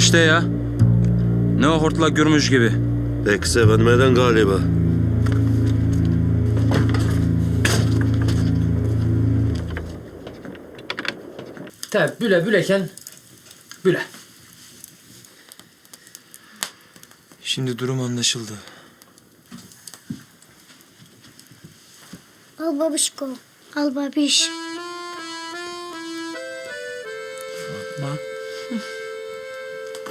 İşte ya. Ne o hortla gürmüş gibi. Pek sevinmeden galiba. Tabi büle büleken büle. Şimdi durum anlaşıldı. Al babişko. Al babiş.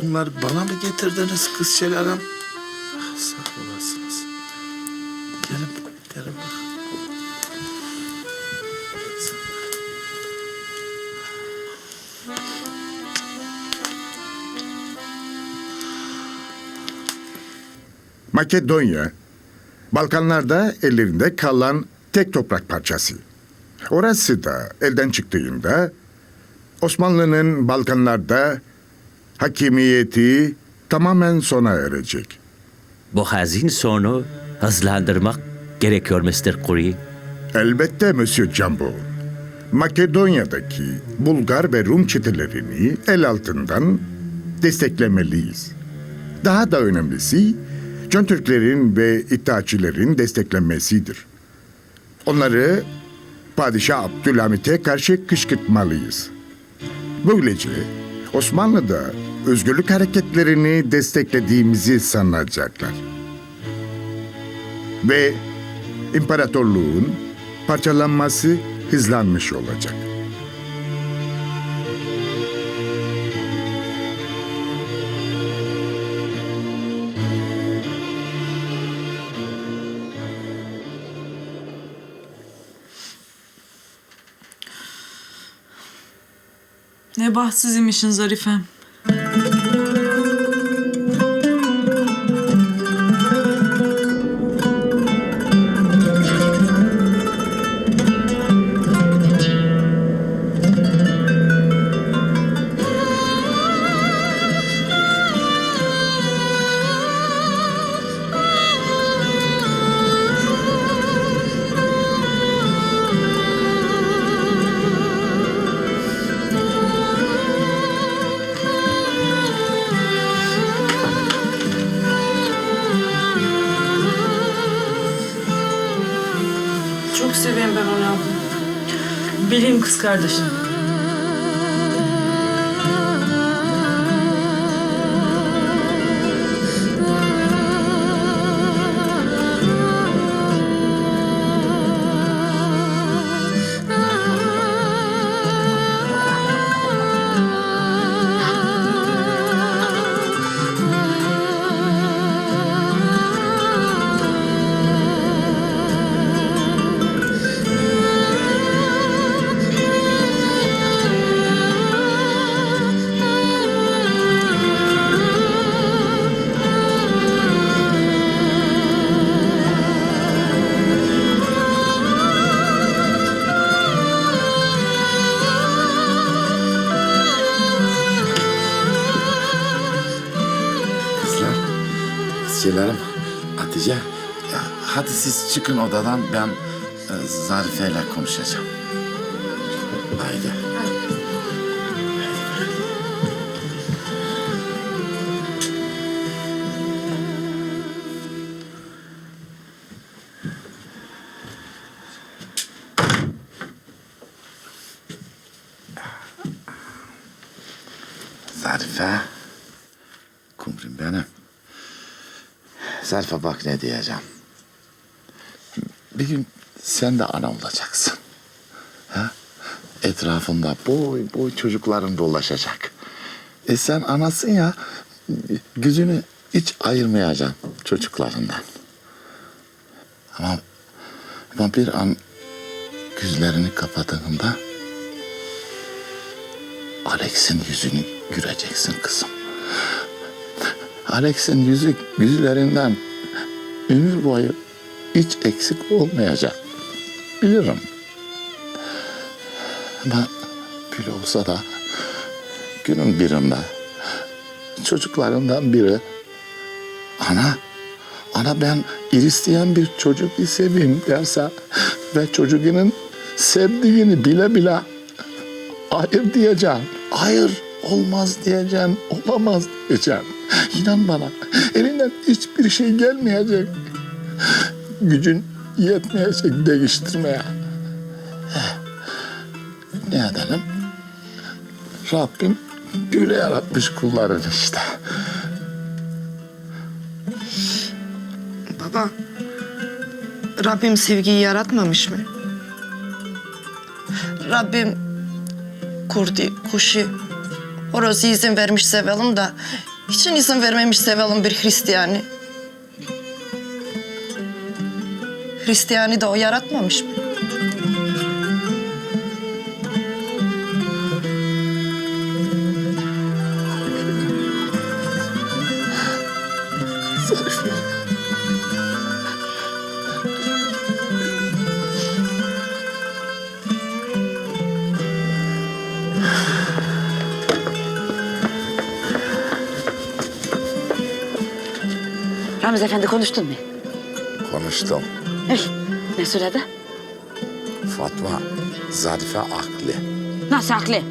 Bunları bana mı getirdiniz kızçelerim? Ah, sağ olasınız. Gelin, gelin bak. Makedonya, Balkanlarda ellerinde kalan tek toprak parçası. Orası da elden çıktığında Osmanlı'nın Balkanlarda hakimiyeti tamamen sona erecek. Bu hazin sonu hızlandırmak gerekiyor Mr. Curry. Elbette Monsieur Jumbo. Makedonya'daki Bulgar ve Rum çetelerini el altından desteklemeliyiz. Daha da önemlisi Can Türklerin ve İttihatçilerin desteklenmesidir. Onları Padişah Abdülhamit'e karşı kışkırtmalıyız. Böylece Osmanlı'da özgürlük hareketlerini desteklediğimizi sanacaklar. Ve imparatorluğun parçalanması hızlanmış olacak. Ne bahtsız imişin Zarifem. Kardeşim. Çıkın odadan, ben e, Zarife ile konuşacağım. Haydi. Zarife. Kumrum benim. Zarife bak ne diyeceğim. Bir gün sen de ana olacaksın. Ha? Etrafında boy boy çocukların dolaşacak. E sen anasın ya, gözünü hiç ayırmayacaksın çocuklarından. Ama, ama bir an gözlerini kapadığında Alex'in yüzünü göreceksin kızım. Alex'in yüzü yüzlerinden ömür boyu hiç eksik olmayacak. Bilirim. Ama böyle olsa da günün birinde çocuklarından biri ana ana ben isteyen bir çocuk seveyim derse ve çocuğunun sevdiğini bile bile hayır diyeceğim. Hayır. olmaz diyeceğim, olamaz diyeceğim. İnan bana, elinden hiçbir şey gelmeyecek. Gücün yetmeyecek değiştirmeye. Ne edelim? Rabbim böyle yaratmış kullarını işte. Baba, Rabbim sevgiyi yaratmamış mı? Rabbim kurdu, kuşu, horozu izin vermiş sevelim da... ...için izin vermemiş sevelim bir Hristiyani. Hristiyani de o yaratmamış mı? Ramiz Efendi konuştun mu? Konuştum. Ne söyledi? Fatma, Zarife aklı. Nasıl haklı?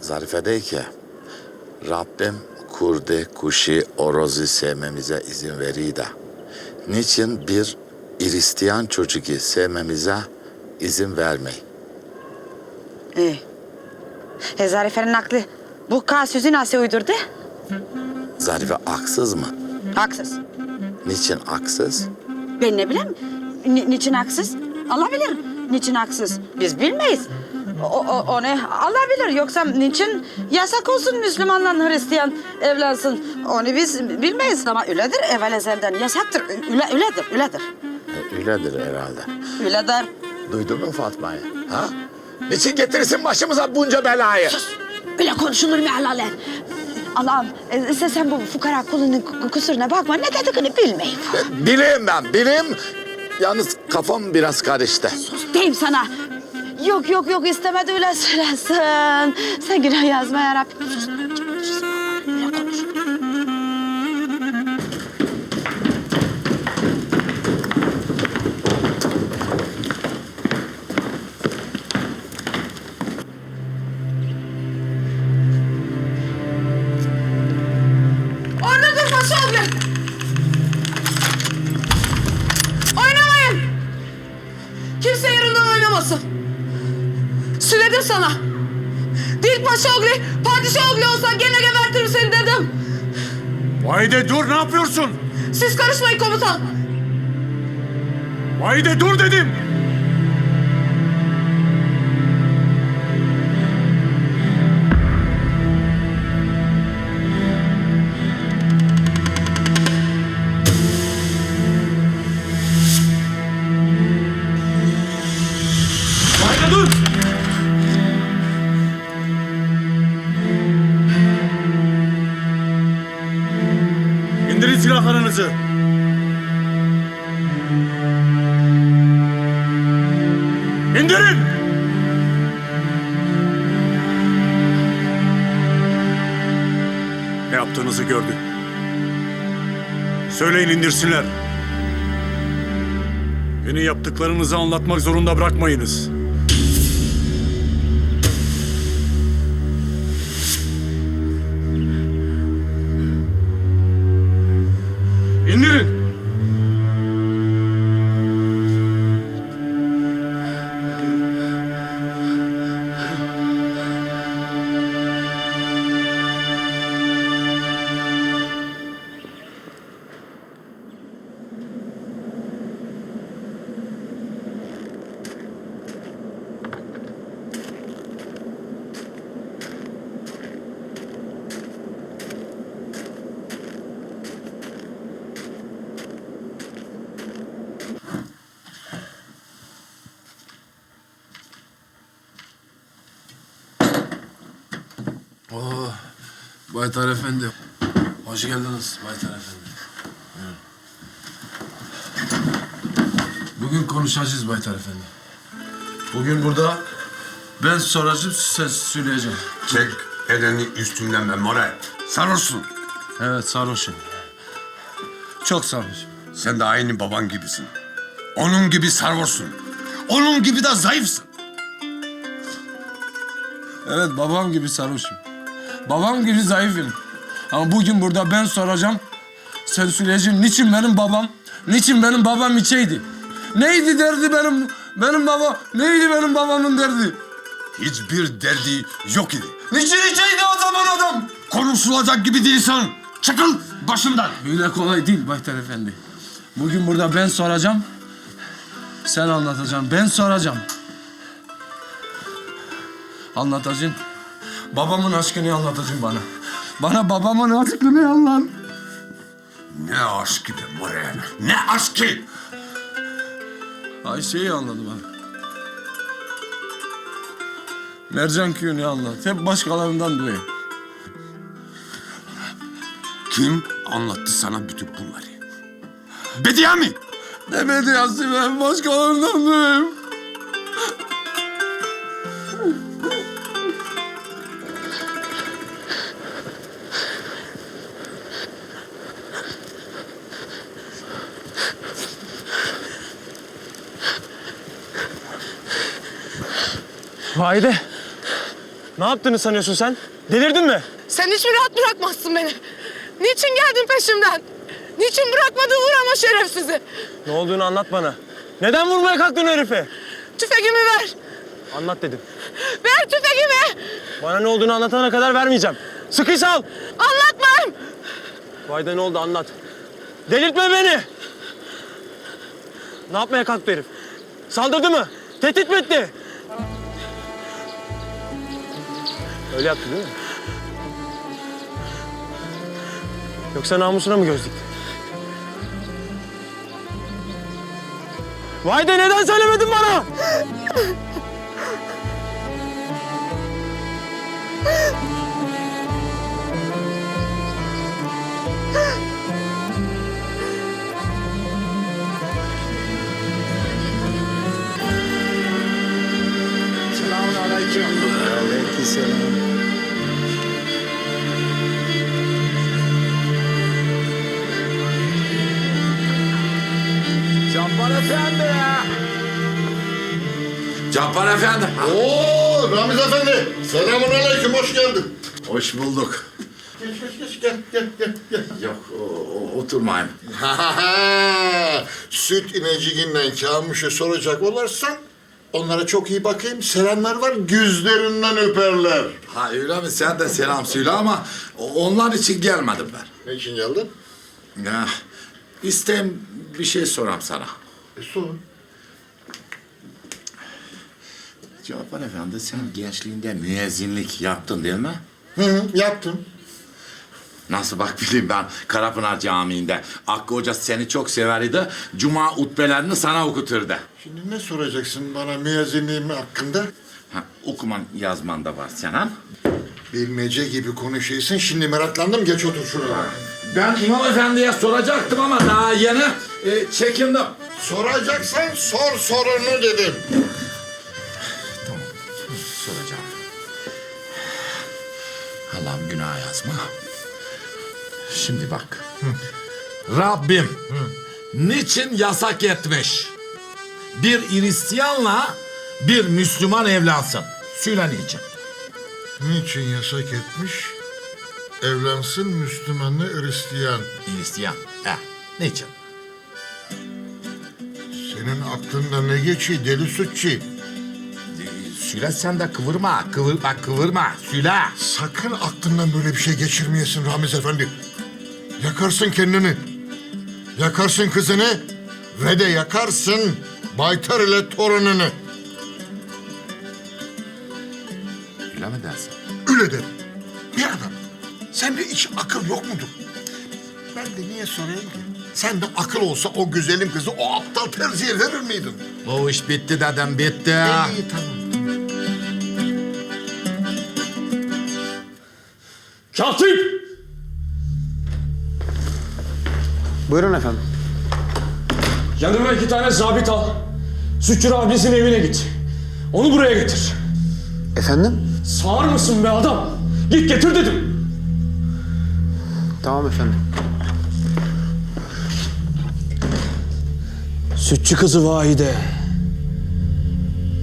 Zarife dey ki, Rabbim kurdu, kuşu, orozu sevmemize izin veriyor da. Niçin bir Hristiyan çocuğu sevmemize izin vermey? İyi. E, Zarife'nin aklı bu K sözü nasıl uydurdu? Zarife aksız mı? Haksız. Niçin aksız? Ben ne bileyim? Ni- niçin haksız? Allah bilir. Niçin haksız? Biz bilmeyiz. O, o, o ne? Allah bilir. Yoksa niçin yasak olsun Müslümanla Hristiyan evlensin? Onu biz bilmeyiz ama öyledir. Evvel ezelden yasaktır. Öyle, öyledir, öyledir. E, Öyledir herhalde. Öyledir. Duydun mu Fatma'yı? Ha? Niçin getirirsin başımıza bunca belayı? Öyle konuşulur mu helaller? Allah'ım e, sen, sen bu fukara kulunun ku- kusuruna bakma. Ne dediğini bilmeyin. Bileyim ben, bileyim. Yalnız kafam biraz karıştı. Deyim sana. Yok yok yok istemedi öyle söylesin. Sen günah yazma ya Rabbim. Vahide dur ne yapıyorsun? Siz karışmayın komutan. Vahide dur dedim. Söyleyin indirsinler. Beni yaptıklarınızı anlatmak zorunda bırakmayınız. Baytar Efendi. Hoş geldiniz Baytar Efendi. Buyurun. Bugün konuşacağız Baytar Efendi. Bugün burada ben soracağım size söyleyeceğim. Çek elini üstümden be Moray. Sarhoşsun. Evet sarhoşum. Çok sarhoşum. Sen de aynı baban gibisin. Onun gibi sarhoşsun. Onun gibi de zayıfsın. Evet babam gibi sarhoşum. Babam gibi zayıfım. Ama bugün burada ben soracağım. Sen söyleyeceksin niçin benim babam? Niçin benim babam içeydi? Neydi derdi benim benim baba? Neydi benim babamın derdi? Hiçbir derdi yok idi. Niçin içeydi o zaman adam? Konuşulacak gibi değilsin. Çıkıl başımdan. Öyle kolay değil Baytar Efendi. Bugün burada ben soracağım. Sen anlatacaksın. Ben soracağım. Anlatacaksın. Babamın aşkını anlatacaksın bana. Bana babamın aşkını anlat. Ne aşkı be More. Ne aşkı. Ayşe'yi anladı bana. Mercan Köyü'nü anlat. Hep başkalarından duyayım. Kim anlattı sana bütün bunları? Bediye mi? Demedi Yasin ben başkalarından duyayım. Vahide. Ne yaptığını sanıyorsun sen? Delirdin mi? Sen hiç mi rahat bırakmazsın beni? Niçin geldin peşimden? Niçin bırakmadın uğrama şerefsizi? Ne olduğunu anlat bana. Neden vurmaya kalktın herife? Tüfeğimi ver. Anlat dedim. Ver tüfeğimi. Bana ne olduğunu anlatana kadar vermeyeceğim. Sıkıysa al. Anlatmam. Vahide ne oldu anlat. Delirtme beni. Ne yapmaya kalktı herif? Saldırdı mı? Tehdit mi etti? Öyle yaptı değil mi? Yoksa namusuna mı göz dikti? Vahide neden söylemedin bana? Cappar Efendi. Oo Ramiz Efendi. Selamun aleyküm, hoş geldin. Hoş bulduk. Geç geç geç gel gel gel. gel. Yok o, o- oturmayayım. Süt ineciğinden Kamuş'u soracak olursan onlara çok iyi bakayım. Selamlar var, güzlerinden öperler. Ha öyle mi? Sen de selam söyle ama onlar için gelmedim ben. Ne için geldin? Ya, istem bir şey soram sana. E, sor. Cafer Efendi sen gençliğinde müezzinlik yaptın değil mi? Hı hı, yaptım. Nasıl bak bileyim ben Karapınar Camii'nde Hakkı Hoca seni çok severdi. Cuma utbelerini sana okuturdu. Şimdi ne soracaksın bana müezzinliğim hakkında? Ha, okuman yazman da var senin. Bilmece gibi konuşuyorsun. Şimdi meraklandım. Geç otur şuraya. Ben İmam Efendi'ye soracaktım ama daha yeni e, çekindim. Soracaksan sor sorunu dedim. Tamam, soracağım. Allah'ım günah yazma. Şimdi bak. Rabbim niçin yasak etmiş? Bir Hristiyanla bir Müslüman evlansın. Söyle niçin? Niçin yasak etmiş? Evlensin Müslümanla Hristiyan. Hristiyan. Eh, niçin? Senin aklında ne geçiyor deli sütçü? Ee, Söyle sen de kıvırma, kıvır, bak kıvırma, söyle. Sakın aklından böyle bir şey geçirmeyesin Ramiz Efendi. Yakarsın kendini. Yakarsın kızını. Ve de yakarsın Baytar ile torununu. Öyle mi dersin? Öyle derim. Bir adam. Sende hiç akıl yok mudur? Ben de niye sorayım ki? Sende akıl olsa o güzelim kızı o aptal terziye verir miydin? Bu iş bitti dedem, bitti. İyi tamam. Katip! Buyurun efendim. Yanıma iki tane zabit al. Sütçü abisinin evine git. Onu buraya getir. Efendim? Sağır mısın be adam? Git getir dedim. Tamam efendim. Sütçü kızı Vahide.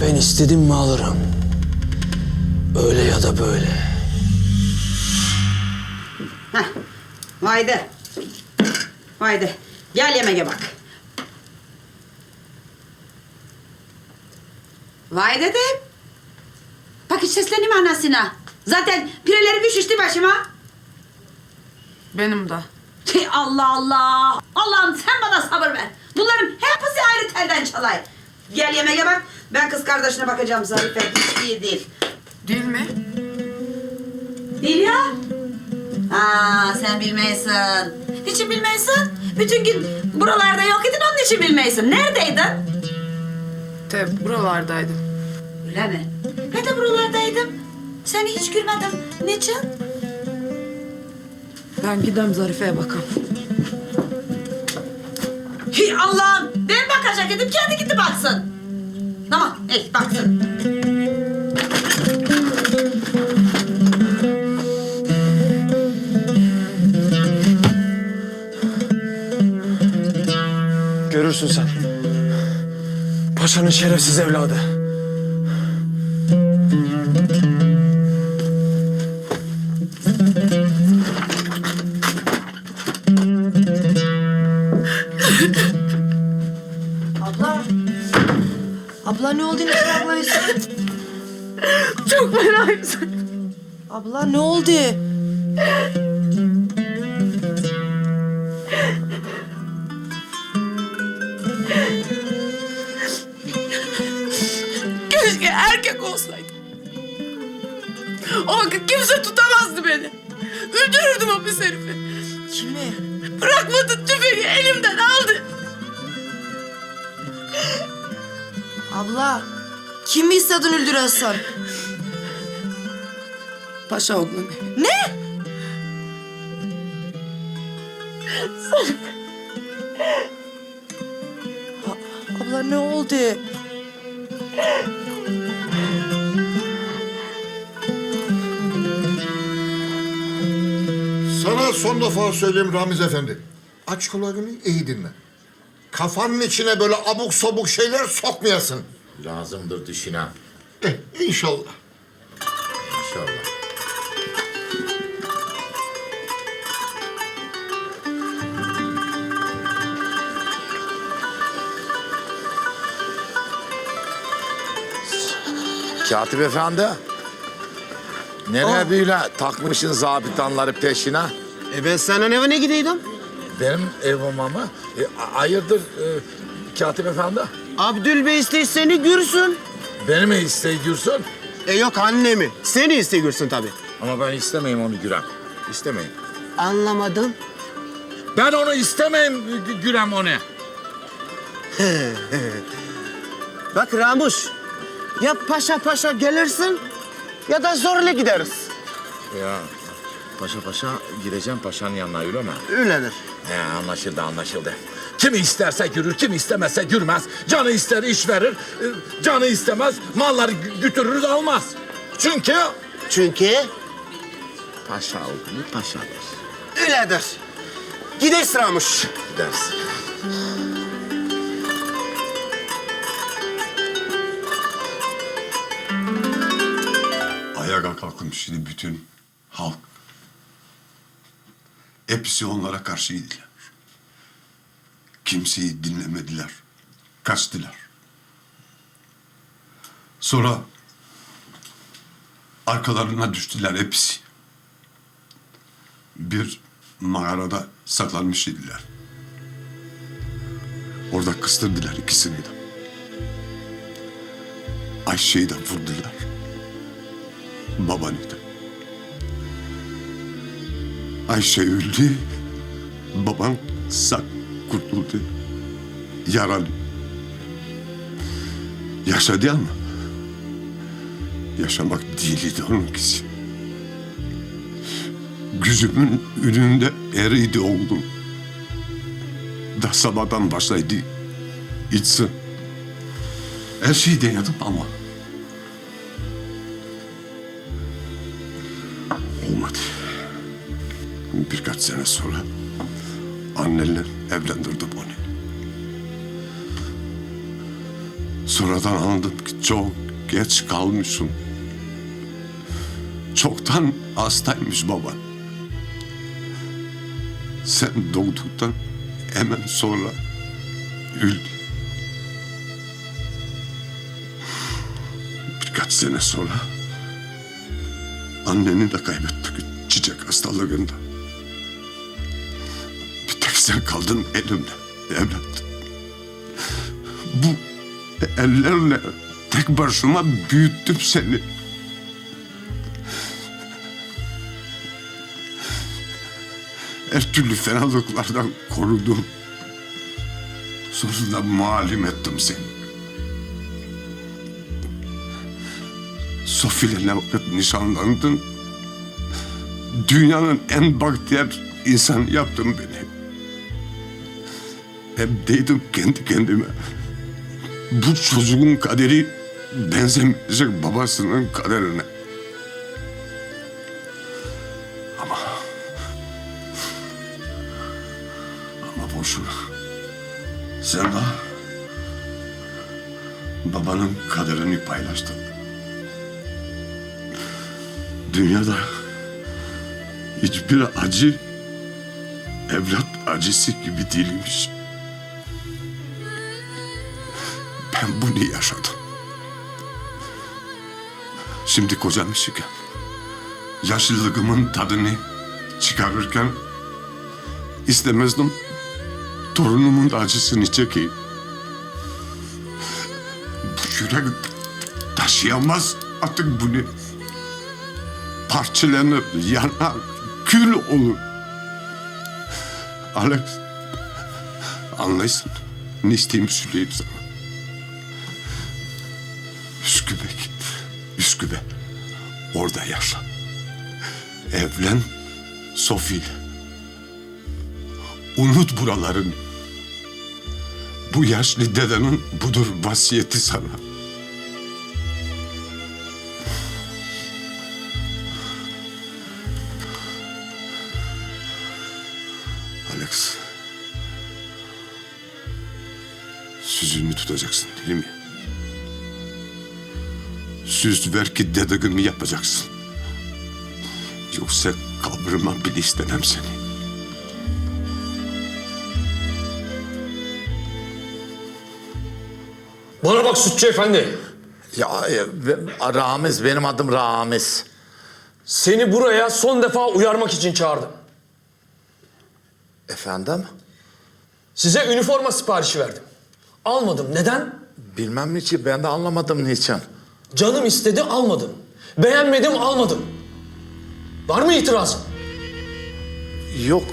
Ben istedim mi alırım. Öyle ya da böyle. Heh. Haydi. Haydi. Gel yemeğe bak. Vay dedim. Bak hiç sesleneyim anasına. Zaten pireleri şişti başıma. Benim de. Tüh, Allah Allah. Allah'ım sen bana sabır ver. Bunların hepsi ayrı telden çalay. Gel yemeğe bak. Ben kız kardeşine bakacağım Zarife. Hiç iyi değil. Değil mi? Değil ya. Aa sen bilmeysin. Niçin bilmeysin? Bütün gün buralarda yok idin onun için bilmeysin. Neredeydin? Tabi buralardaydım. Öyle mi? Ben de buralardaydım. Seni hiç görmedim. Niçin? Ben gidem Zarife'ye bakalım. Hi Allah'ım. Ben bakacak edip kendi gitti baksın. Tamam. Eh baksın. Görürsün sen. Paşanın şerefsiz evladı. Çok fenayım Abla ne oldu? Keşke erkek olsaydı. O vakit kimse tutamazdı beni. Öldürürdüm o pis herifi. Kimi? Bırakmadı tüfeği elimden aldı. Abla. Kimi istedin öldüresin? Paşa oğlunu. Ne? A- Abla ne oldu? Sana son defa söyleyeyim Ramiz Efendi. Aç kulağını iyi dinle. Kafanın içine böyle abuk sabuk şeyler sokmayasın. Lazımdır düşüne. Eh, inşallah. İnşallah. Katip efendi. Nereye böyle takmışsın zabitanları peşine? E ben senin evine gideydim. Benim evim ama. E, hayırdır e, katip efendi? Abdül Bey iste seni görsün. Beni mi isteyiyorsun? E yok annemi. Seni iste görsün tabii. Ama ben istemeyim onu Gürem. İstemeyim. Anlamadım. Ben onu istemeyim Gü- Gürem onu. Bak Ramuş. Ya paşa paşa gelirsin ya da zorla gideriz. Ya paşa paşa gideceğim paşanın yanına öyle mi? Öyledir. He anlaşıldı anlaşıldı. Kimi isterse yürür, kim istemezse yürümez. Canı ister iş verir, e, canı istemez malları gü- götürür almaz. Çünkü Çünkü paşa olduğunu paşadır. öyledir. Gideyiz Ramuş. Dersin. Ayağa kalkmış şimdi bütün halk. Hepsi onlara karşıydılar. Kimseyi dinlemediler. Kaçtılar. Sonra arkalarına düştüler hepsi. Bir mağarada saklanmış idiler. Orada kıstırdılar ikisini de. Ayşe'yi de vurdular. Babanı da. Ayşe öldü. Baban sağ kurtuldu. Yaralı. Yaşadı ama yaşamak değildi onunkisi. Gözümün önünde eriydi oğlum. Da sabahtan başlaydı. İçsin. Her şeyi denedim ama Birkaç sene sonra annenle evlendirdim onu. Sonradan anladım ki çok geç kalmışım. çoktan hastaymış baban. Sen doğduktan hemen sonra öldü. Birkaç sene sonra anneni de kaybettik çiçek hastalığında. Sen kaldın elimde evlat. Bu ellerle tek başıma büyüttüm seni. Her türlü fenalıklardan korudum. Sonunda muallim ettim seni. Sofi'yle ne vakit nişanlandın? Dünyanın en bahtiyar insanı yaptın beni. Hep kendi kendime. Bu çocuğun kaderi benzemeyecek babasının kaderine. Ama... Ama boşuna. Sen de babanın kaderini paylaştın. Dünyada hiçbir acı evlat acısı gibi değilmiş. Ben bunu yaşadım. Şimdi kocamış iken, yaşlılığımın tadını çıkarırken istemezdim torunumun da acısını çekeyim. Bu yürek taşıyamaz artık bunu. Parçalanır, yanar, kül olur. Alex, anlaysın. Ne isteyeyim söyleyeyim sana. Üsküp'e. Orada yaşa. Evlen Sofi'yle. Unut buralarını. Bu yaşlı dedenin budur vasiyeti sana. Alex. Sözünü tutacaksın değil mi? Söz ver ki dediğimi yapacaksın. Yoksa kabrıma bile istemem seni. Bana bak Sütçü Efendi. Ya e, Ramiz benim adım Ramiz. Seni buraya son defa uyarmak için çağırdım. Efendim? Size üniforma siparişi verdim. Almadım. Neden? Bilmem niçin ben de anlamadım niçin. Canım istedi almadım. Beğenmedim almadım. Var mı itirazın? Yok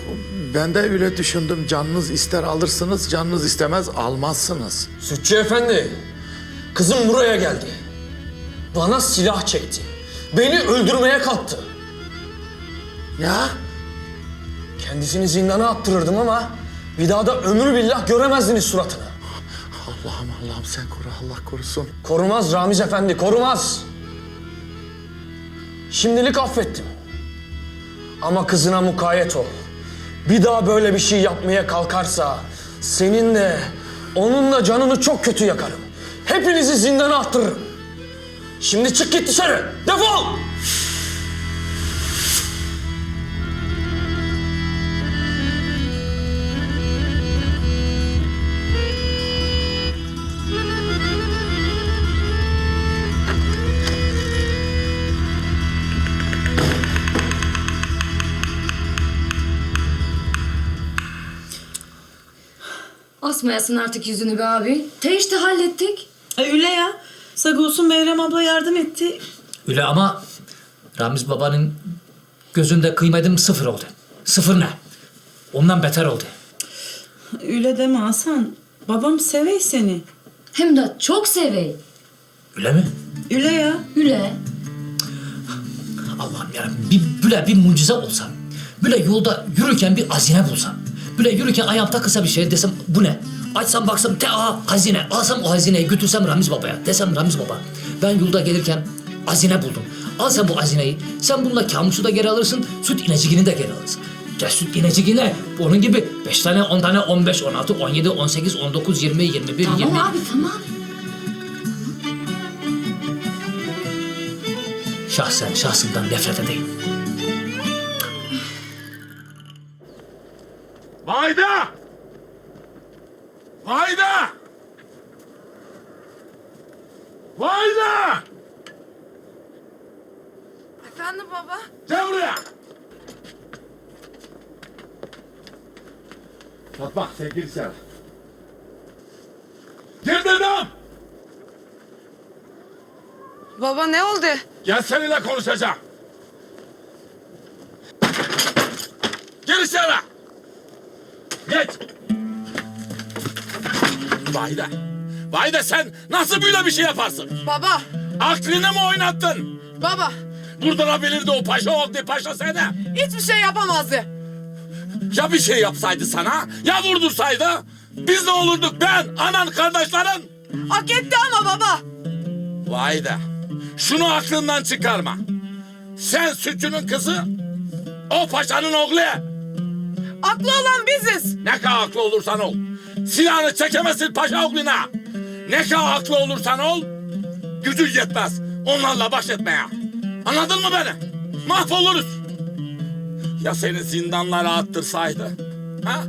ben de öyle düşündüm. Canınız ister alırsınız, canınız istemez almazsınız. Sütçü Efendi, kızım buraya geldi. Bana silah çekti. Beni öldürmeye kalktı. Ya? Kendisini zindana attırırdım ama bir daha da ömür billah göremezdiniz suratını. Allah'ım Allah'ım sen koru Allah korusun. Korumaz Ramiz Efendi, korumaz. Şimdilik affettim. Ama kızına mukayyet ol. Bir daha böyle bir şey yapmaya kalkarsa senin de onun da canını çok kötü yakarım. Hepinizi zindana attırırım. Şimdi çık git dışarı. Defol! Asmayasın artık yüzünü be abi. Te işte hallettik. öyle ya. Sağ olsun Meyrem abla yardım etti. Öyle ama Ramiz babanın gözünde kıymetim sıfır oldu. Sıfır ne? Ondan beter oldu. Öyle deme Hasan. Babam sevey seni. Hem de çok sevey. Öyle mi? Öyle ya. Üle. Allah'ım yarabbim bir, böyle bir mucize olsa. Böyle yolda yürürken bir hazine bulsam. Böyle yürürken ayağımda kısa bir şey desem bu ne? Açsam baksam te aa hazine. Alsam o hazineyi götürsem Ramiz babaya. Desem Ramiz baba ben yolda gelirken hazine buldum. Al sen bu hazineyi. Sen bununla kamusu da geri alırsın. Süt inecigini de geri alırsın. Ya süt inecigine onun gibi 5 tane 10 tane 15 16 17 18 19 20 21 Tamam 20 abi tamam. şahsen şahsından nefret edeyim. Vayda! Vayda! Vayda! Efendim baba? Gel buraya! Fatma sen gir içeri. Gir dedim! Baba ne oldu? Gel seninle konuşacağım. Vayda. Vayda sen nasıl böyle bir şey yaparsın? Baba, Aklını mı oynattın? baba Vurdurabilirdi o paşa oldu paşa seni. hiçbir şey yapamazdı. Ya bir şey yapsaydı sana ya vurdursaydı biz ne olurduk ben anan kardeşlerin? Hak etti ama baba. Vay da şunu aklından çıkarma. Sen sütçünün kızı o paşanın oğlu. Aklı olan biziz. Ne kadar haklı olursan ol. Silahını çekemezsin paşa oğluna. Ne kadar haklı olursan ol. Gücün yetmez onlarla baş etmeye. Anladın mı beni? Mahvoluruz. Ya seni zindanlara attırsaydı? Ha?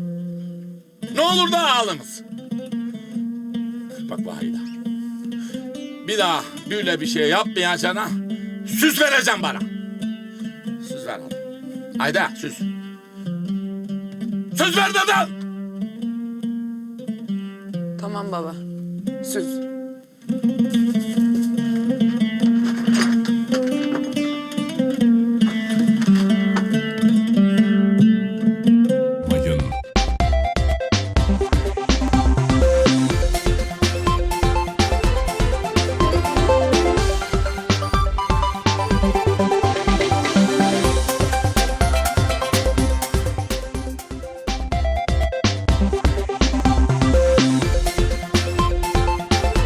Ne olur da ağlamız. Bak Vahide. Bir daha böyle bir şey yapmayacağına süs vereceğim bana. Söz ver hadi. Haydi süs. Söz ver dedim. Tamam baba. Söz.